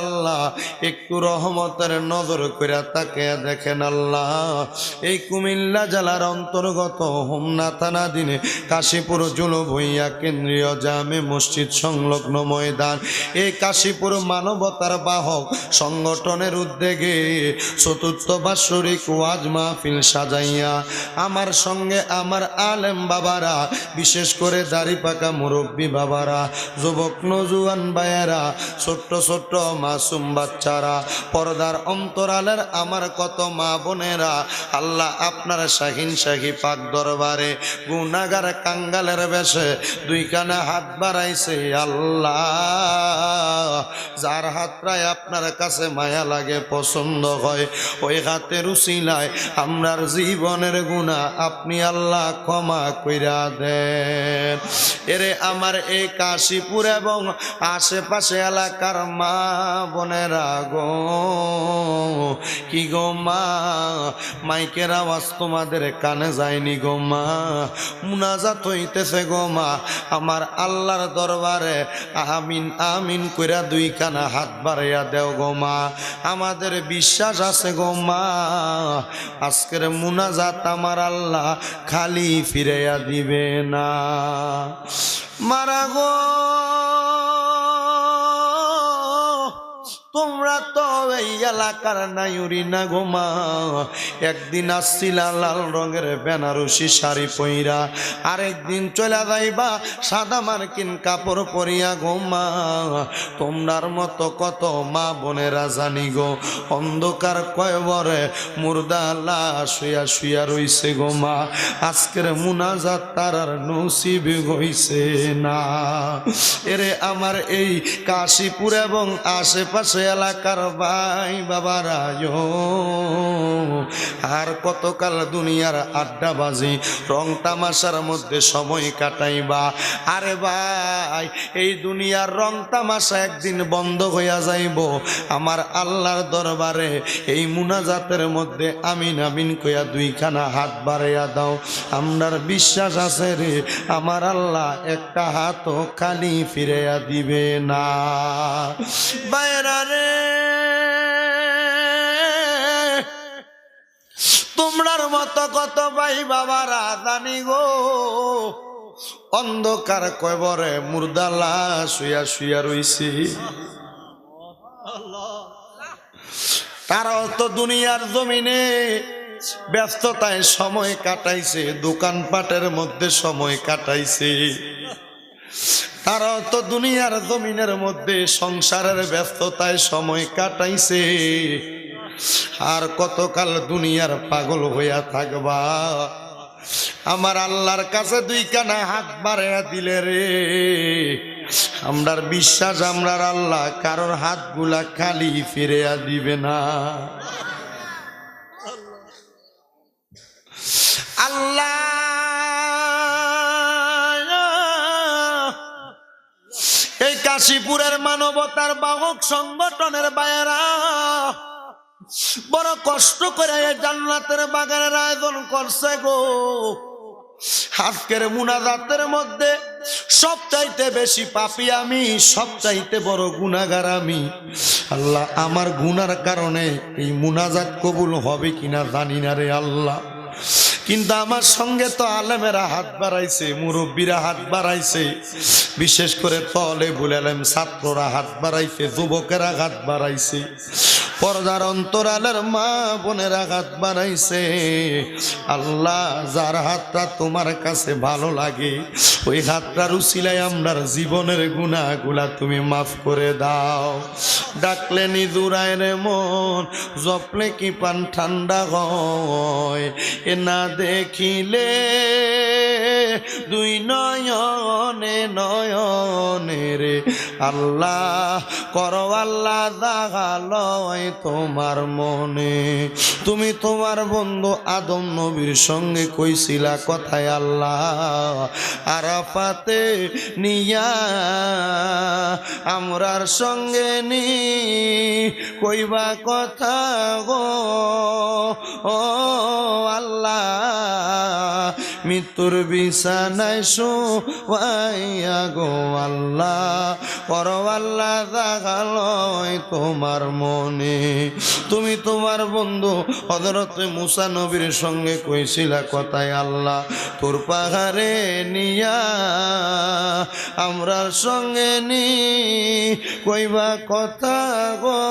আল্লাহ, একটু রহমতের নজর করে তাকে দেখেন আল্লাহ। এই কুমিল্লা জেলার অন্তর্গত হোমনা থানা দিনে কাশীপুর জুলু ভুইয়া কেন্দ্রীয় জামে মসজিদ সংলগ্ন ময়দান। এই কাশীপুর মানবতার বাহক সংগঠনের উদ্যোগে চতুর্থ বাৎসরিক ওয়াজ মাহফিল সাজাইয়া আমার সঙ্গে আমার আলেম বাবারা, বিশেষ করে দাড়ি পাকা মুরব্বী বাবারা, যুবক নজুয়ান বায়েরা ছোট্ট ছোট্ট মাসুম বাচ্চারা, পর্দার অন্তরালের আমার কত মা বোনেরা, আল্লাহ আপনার শাহিন শাহী পাক দরবারে গুনাগার কাঙ্গালের বেশে দুই কানে হাত বাড়াইছে আল্লাহ। যার হাত প্রায় আপনার কাছে মায়া লাগে, পছন্দ হয়, ওই হাতের উসিলায় আমরার জীবনের গুণা আপনি আল্লাহ ক্ষমা কইরা দেন। এরে আমার এই কাশীপুর এবং আশেপাশে এলাকার মা বোনেরা গো, কি গো মা? মাইকের আওয়াজ তোমাদের কানে যায়নি গো মা, মুনাজাত হইতেছে গো মা। আমার আল্লাহর দরবারে, আমিন আমিন কইরা দুই কানা হাত বাড়াইয়া দেও গো মা। আমাদের বিশ্বাস আছে গো মা। আজকের মুনাজাত আমার আল্লাহ খালি ফিরাইয়া দিবে না। মারা গো এলাকার নাইউরি না গোমা একদিন আসছিলা লাল রঙের বেনারসি শাড়ি পইরা, আরেকদিন চলে যাইবা সাদা মার্কিন কাপড় পরিয়া গোমা তোমরার মতো কত মা বোনেরা জানি গো, অন্ধকার কয়বরে মুর্দা লাশ শুয়া শুয়া রইছে গো মা। আজকের মুনাজাত তার আর নসিব হইছে না। এরে আমার এই কাশীপুর এবং আশেপাশে এলাকার ভাই বাবারা ইয়ো, আর কতকাল দুনিয়ার আড্ডাবাজি রং তামাশার মধ্যে সময় কাটাইবা। আরে ভাই এই দুনিয়ার রং তামাশা একদিন বন্ধ হইয়া যাইব। আমার আল্লাহর দরবারে এই মুনাজাতের মধ্যে আমিন আমিন কইয়া দুইখানা হাত বাড়াইয়া দাও। আমরার বিশ্বাস আছে রে আমার আল্লাহ একটা হাতও খালি ফিরাইয়া দিবে না। বাইরা রে। তোমরার মতো কত ভাই বাবারা জানি গো। অন্ধকার কয়বরে মুর্দালা শুয়া শুয়া রইছে। তারাও তো দুনিয়ার জমিনে ব্যস্ততায় সময় কাটাইছে, দোকানপাটের মধ্যে সময় কাটাইছে। তারাও তো দুনিয়ার জমিনের মধ্যে সংসারের ব্যস্ততায় সময় কাটাইছে। আর কতকাল দুনিয়ার পাগল হইয়া থাকবা? আমার আল্লাহর কাছে দুই কানা হাত বাড়াইয়া দিলে রে। আমরার বিশ্বাস, আমরার আল্লাহ কারোর হাতগুলা খালি ফিরিয়া দিবে না। আল্লাহ! এই কাশীপুরের মানবতার বাহক সংগঠনের বায়েরা বড় কষ্ট করে জান্নাতের বাগানের আয়োজন করছে গো। আজকের মুনাজাতের মধ্যে সবচাইতে বেশি পাপি আমি, সবচাইতে বড় গুণাগার আমি। আল্লাহ, আমার গুনার কারণে এই মুনাজাত কবুল হবে কিনা জানি না রে আল্লাহ। কিন্তু আমার সঙ্গে তো আলেমেরা হাত বাড়াইছে, মুরব্বীরা হাত বাড়াইছে। বিশেষ করে তলে বুলালেম ছাত্ররা হাত বাড়াইছে, যুবকেরা হাত বাড়াইছে। পর্দার অন্তরালের মা বোনেরা হাত বাড়াইছে। আল্লাহ, যার হাতটা তোমার কাছে ভালো লাগে, ওই হাতটার উচিলাই আমরার জীবনের গুণাগুলা তুমি মাফ করে দাও। ডাকলে নিজুরায় রে মন, জপলে কি পান ঠান্ডা হয়, এ না দেখিলে দুই নয়নে নয়নে রে। আল্লাহ করো, আল্লাহ দাগালয় তোমার মনে। তুমি তোমার বন্ধু আদম নবীর সঙ্গে কইছিলা কথায় আল্লাহ, আরাফাতে নিয়া আমরার সঙ্গে নি, কইবা কথা গো, ও আল্লাহ। মৃত্যুর বিছানায় শোয়াইয়া গো আল্লাহ। করো আল্লাহ জাগালয় তোমার মনে। তুমি তোমার বন্ধু হজরতে মুসা নবীর সঙ্গে কইছিলা কথায় আল্লাহ, তোর পাহাড়ে নিয়া আমরার সঙ্গে নি, কইবা কথা গো।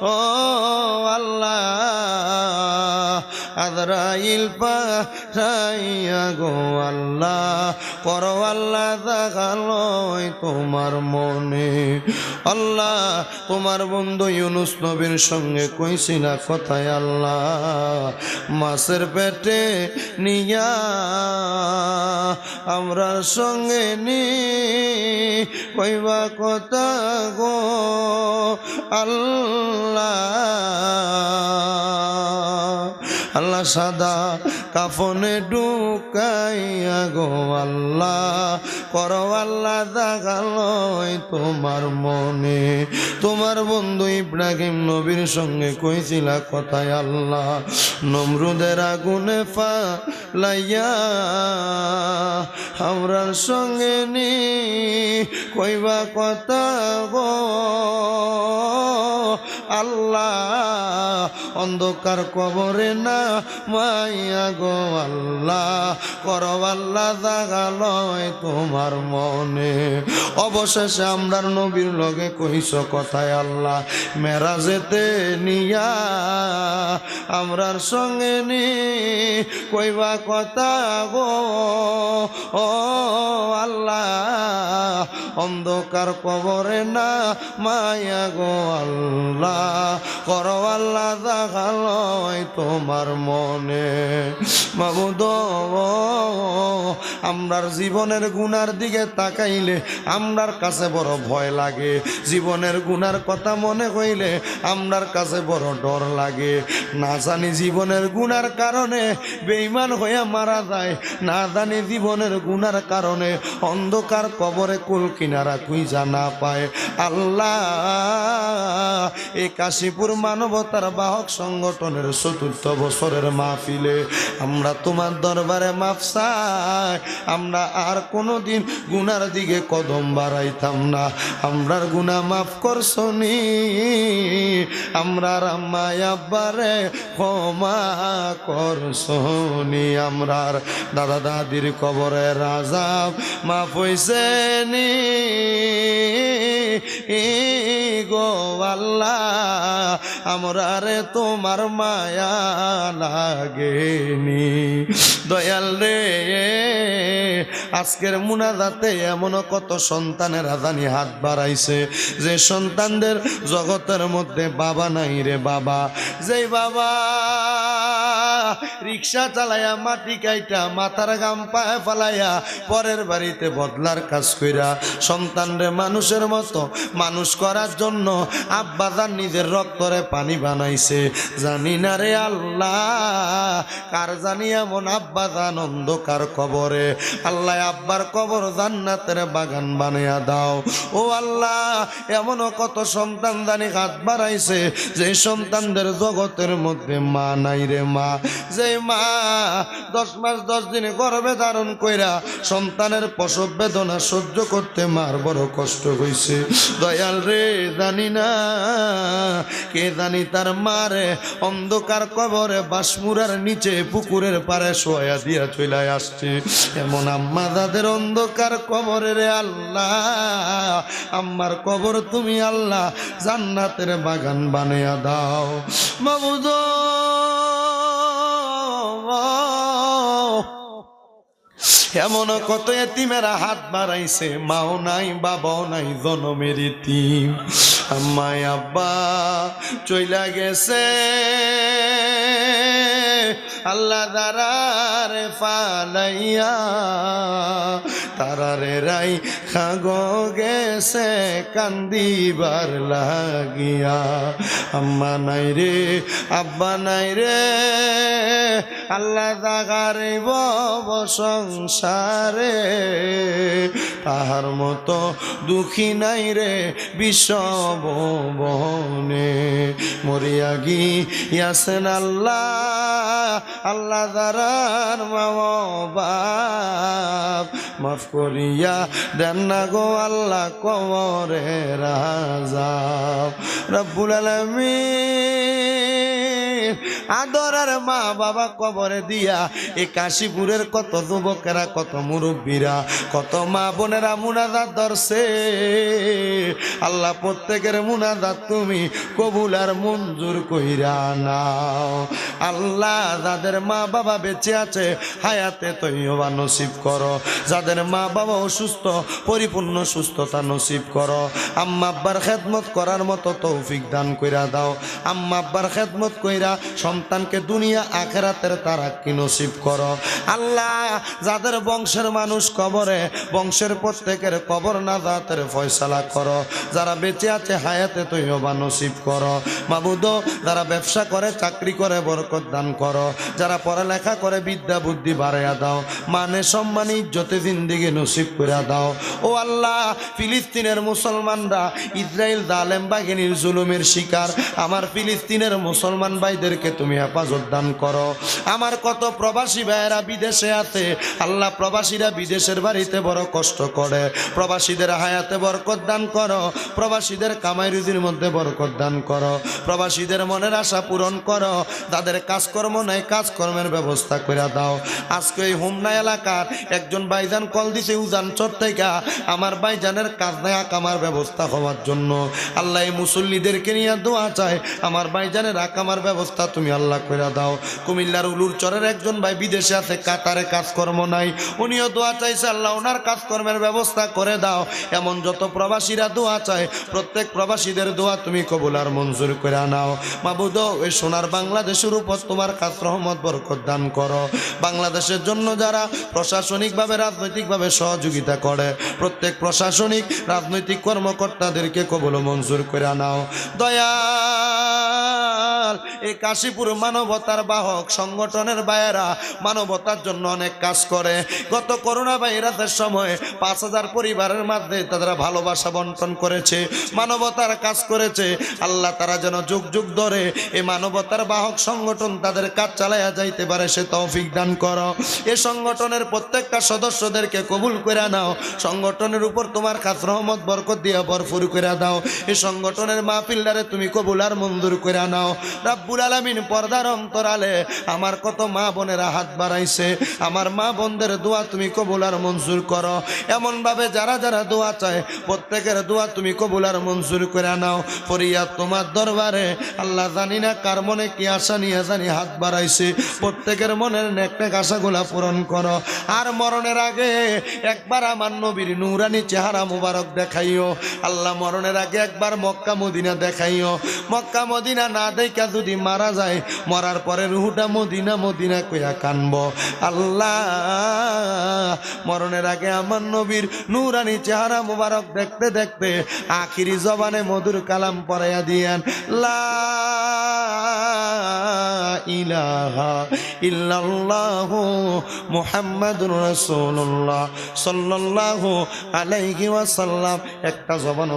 ও আল্লাহ আদরাইল পাইয়া গো আল্লাহ করো আল্লাহ দেখালয় তোমার মনে। আল্লাহ, তোমার বন্ধু ইউনুস নবীর সঙ্গে কইছি না কথায় আল্লাহ, মাছের পেটে নিয়া আমরার সঙ্গে নি, কইবা কথা গো আল্লাহ। আল্লাহ সাদা কাফনে ঢুকাইয়া গো আল্লাহ। করো আল্লাহ দাগালয় তোমার মনে। তোমার বন্ধু ইব্রাহিম নবীর সঙ্গে কইছিলা কথায় আল্লাহ, নমরুদের আগুনে ফা লাইয়া আমরার সঙ্গে নি, কইবা কথা গো আল্লাহ, অন্ধকার কবরে না, মাইয়া গো আল্লাহ, করো আল্লাহ জাগালয় তোমার মনে। অবশেষে আমরার নবীর লগে কইস কথায় আল্লাহ, মেরাজেতে নিয়া আমরার সঙ্গে নি, কইবা কথা গো, ও অন্ধকার কবরে না, মায়া গো আল্লাহ। করো আল্লাহ দেখালয় তোমার মনে। মাবুদ আমরার জীবনের গুনার দিকে তাকাইলে আমরার কাছে বড় ভয় লাগে। জীবনের গুনার কথা মনে হইলে আমরার কাছে বড় ডর লাগে। না জানি জীবনের গুনার কারণে বেইমান হইয়া মারা যায়, না জানি জীবনের গুনার কারণে অন্ধকার কবরে কুল কিনারা তুই জানা পায়। আল্লাহ এই কাশীপুর মানবতার বাহক সংগঠনের চতুর্থ বছরের মাহফিলে আমরা তোমার দরবারে মাফ চাই। আমরা আর কোনো দিন গুনার দিকে কদম বাড়াইতাম না। আমরার গুনা মাফ করছনি আমরার আম্মাই আব্বারে ক্ষমা করছনি আমরার দাদা দাদির কবরে রাজাব মাফ হইছে নি। গো আল্লাহ আমরারে তোমার মায়া লাগেনি। দয়াল রে, আজকের মুনাজাতে এমন কত সন্তানের আদানি হাত বাড়াইছে। যে সন্তানদের জগতের মধ্যে বাবা নাই রে বাবা। যেই বাবা রিক্সা চালাইয়া মাটি কাইটা, মাথার গাম পায়ে ফালাইয়া পরের বাড়িতে বদলার কাজ কইরা সন্তানরে মানুষের মতো মানুষ করার জন্য আব্বাদার নিজের রক্তরে পানি বানাইছে। জানি না রে আল্লাহ, কার জানি এমন আব্বাদান অন্ধকার কবরে। আল্লাহ আব্বার কবর জান্নাতের বাগান বানিয়া দাও। ও আল্লাহ, এমনও কত সন্তান জানি হাত বাড়াইছে, যে সন্তানদের জগতের মধ্যে মা নাই রে মা। যে মা দশ মাস দশ দিনে গর্ভে ধারণ কইরা সন্তানের প্রসব বেদনা সহ্য করতে মার বড় কষ্ট হইছে। দয়াল রে, জানি না, কে জানি তার মারে অন্ধকার কবরে বাসমুরার নিচে পুকুরের পারে শোয়া দিয়া চলে আসছে। এমন আম্মা দাদের অন্ধকার কবরে রে আল্লাহ, আম্মার কবর তুমি আল্লাহ জান্নাতের বাগান বানিয়া দাও। মাবুদ এমন কত এতিমেরা হাত বাড়াইছে, মাও নাই, বাবাও নাই, জনমের এতিম। আমায় আব্বা চইলা গেছে। আল্লাহ দারার ফালাইয়া তারারে রাই খাগো গেছে কান্দিবার লাগিয়া। আম্মা নাই রে, আব্বা নাই রে, আল্লাহ দাগারে বব সংসারে। তাহার মতো দুঃখী নাই রে বিষব বনে মরিয়া গিয়াছেন আল্লাহ আল্লাহ দারার মাফ করিয়া দেন না গো আল্লাহ কবরে রাজা রব্বুল আলামিন। আদরার মা বাবা কবরে দিয়া এই কাশীপুরের কত যুবকেরা, কত মুরব্বীরা, কত মা বোনেরা মুনাজাত ধরছে। আল্লাহ, প্রত্যেকের মুনাজাত তুমি কবুল আর মঞ্জুর কইরা নাও। আল্লাহ, যাদের মা বাবা বেঁচে আছে, হায়াতে তৈবা নসিব করো। যাদের মা বাবা অসুস্থ, পরিপূর্ণ সুস্থতা নসিব করো। আম্মা আব্বার খেদমত করার মতো তৌফিক দান কইরা দাও। আম্মা আব্বার খেদমত কইরা সন্তানকে দুনিয়া, আখেরাতের তারা কি নসিব করো? আল্লাহ, যাদের বংশের মানুষ কবরে, বংশের প্রত্যেকের কবর নাজাতের ফয়সালা করো। যারা বেঁচে আছে হায়াতে তৈবা নসিব করো। মাবুদ যারা ব্যবসা করে, চাকরি করে, বরকত দান করো। যারা পড়ালেখা করে, বিদ্যা, বুদ্ধি বাড়াইয়া দাও। মানে সম্মান, ইজ্জতে জিন্দিগি নসিব করে দাও। ও আল্লাহ, ফিলিস্তিনের মুসলমানরা ইসরায়েল জালেম বাহিনীর জুলুমের শিকার। আমার ফিলিস্তিনের মুসলমান ভাইদেরকে তুমি হেফাজত দান করো। আমার কত প্রবাসী ভাইয়েরা বিদেশে আছে, আল্লাহ প্রবাসীরা বিদেশের বাড়িতে বড় কষ্ট করে। প্রবাসীদের হায়াতে বরকত দান করো, প্রবাসীদের কামাই রুজির মধ্যে বরকত দান করো। প্রবাসীদের মনের আশা পূরণ করো, তাদের কাজকর্ম নাই কাজকর্মের ব্যবস্থা করে দাও। আজকে এই হোমনা এলাকার একজন বাইজান কল দিছে, উজান চর থেকে আমার বাইজানের কাজ নাই আকামার ব্যবস্থা হওয়ার জন্য। আল্লাহ এই মুসল্লিদেরকে নিয়ে দোয়া চায়, আমার বাইজানের আকামার ব্যবস্থা তুমি আল্লাহ করে দাও। কুমিল্লার উলুর চরের একজন ভাই বিদেশে আছে, কাতারে কাজকর্ম নাই। উনিও দোয়া চাইছে, আল্লাহ ওনার কাজকর্মের ব্যবস্থা করে দাও। এমন যত প্রবাসীরা দোয়া চায়, প্রত্যেক প্রবাসীদের দোয়া তুমি কবুল আর মঞ্জুর করে নাও। মাবুদ এই সোনার বাংলাদেশের উপর তোমার কাজ রহমত, বরকত দান করো। বাংলাদেশের জন্য যারা প্রশাসনিকভাবে, রাজনৈতিকভাবে সহযোগিতা করে, প্রত্যেক প্রশাসনিক, রাজনৈতিক কর্মকর্তাদেরকে কবুল মঞ্জুর করে নাও। দয়াল এই কাশীপুর মানবতার বাহক সংগঠনের বায়েরা মানবতার জন্য অনেক কাজ করে। গত করোনা ভাইরাসের সময় পাঁচ হাজার পরিবারের মধ্যে তারা ভালোবাসা বন্টন করেছে, মানবতার কাজ করেছে। আল্লাহ তারা যেন যুগ যুগ ধরে এই মানবতার বাহক সংগঠন তাদের কাজ চালাইয়া যাইতে পারে, সে তৌফিক দান করো। এ সংগঠনের প্রত্যেকটা সদস্যদেরকে কবুল করে নাও। সংগঠনের উপর তোমার কাজ রহমত, বরকত দিয়ে ভরপুর করে দাও। এই সংগঠনের মাহফিলদারে তুমি কবুল আর মঞ্জুর করে নাও। রাব্বুল আলামিন পর্দার অন্তরালে আমার কত মা বোনেরা হাত বাড়াইছে। আমার মা বোনদের দোয়া তুমি কবুল আর মঞ্জুর করো। এমনভাবে যারা যারা দোয়া চায়, প্রত্যেকের দোয়া তুমি কবুল আর মঞ্জুর করে নাও। ফরিয়া তোমার দরবারে, আল্লাহ জানি না কার মনে কি আশা নিয়ে জানি হাত বাড়াইছে। প্রত্যেকের মনের নেক নেক আশাগুলা পূরণ করো। আর মরণের আগে একবার আমার নবীর নুরানি চেহারা মুবারক দেখাইও। আল্লাহ মরণের আগে একবার মক্কা মদিনা দেখাইও। মক্কা মদিনা না দেখা যদি মারা যায়, মরার পরে রুহুটা মদিনা মদিনা কইয়া কানব। আল্লাহ, মরণের আগে আমার নবীর নুরানি চেহারা মুবারক দেখতে দেখতে আখিরি জবানে মধুর কালাম পড়াইয়া দিয়ান ইলাহা ইল্লাল্লাহ একটা জবান